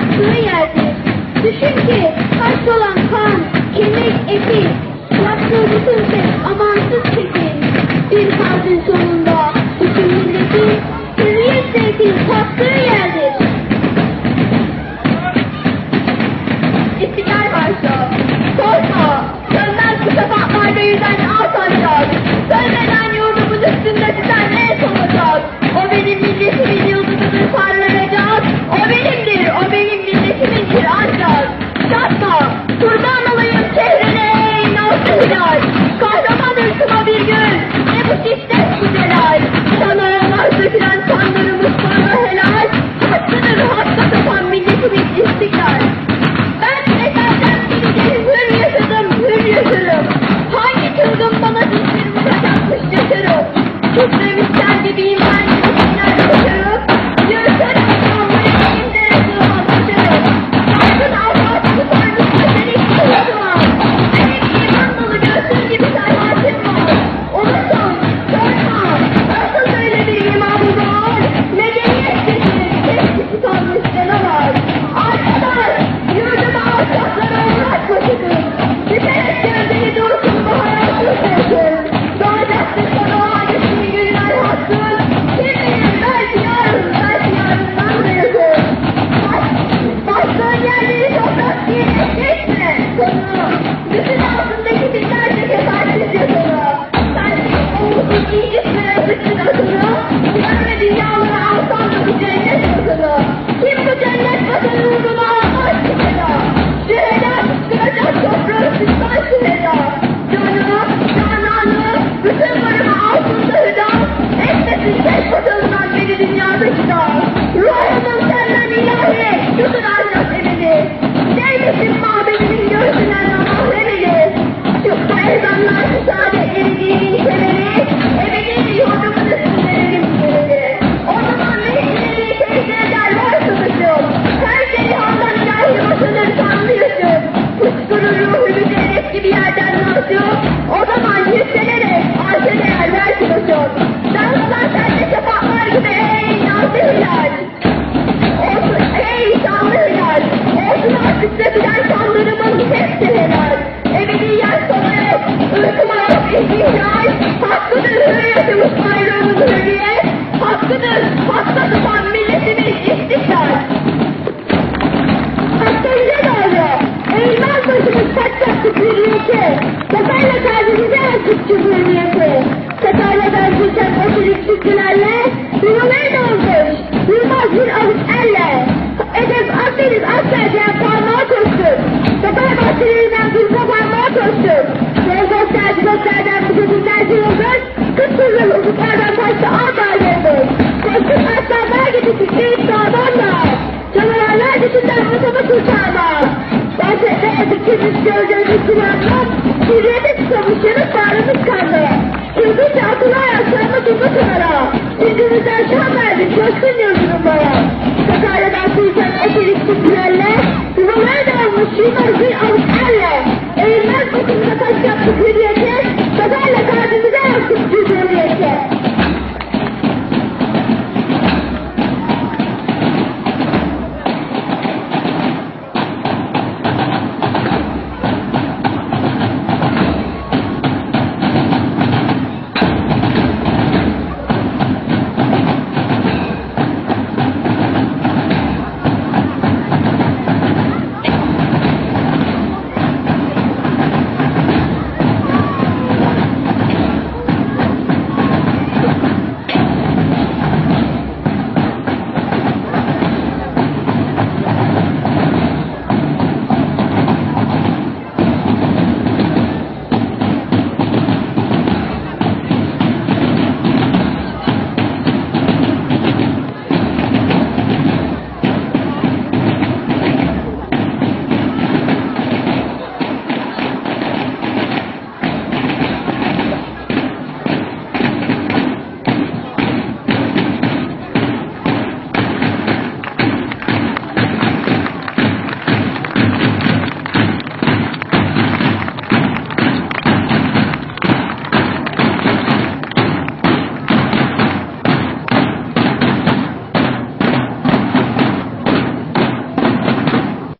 aktığı yerde. Düşün ki kaç dolan kan, kemik, eti, yaptığı bütün seni. Açtık cumhuriyeti. Zaferle benzeşen o çelik çizgilerle yürümeyi dolmuş. Yılmaz bir avuç elle. Edep Akdeniz askerden parmağa koştuk. Zafer bahçelerinden bir parmağa koştuk. Yol gösterdi gösterden bu gözünden yıldız. Kız kızıl ufuklardan taştı ağ dağlarımız. Koştuk aslanlar gibi titreyip dağdan da. Canavarlar dışından otobüs uçağına. Bahçede ezikimiz gölgemiz kullanmak. Hürriyete susamışlarız bağrımız kanlı. Çılgınca akıllı ayaklarımı durma kenara. Yüzümüzden şan verdik coşkun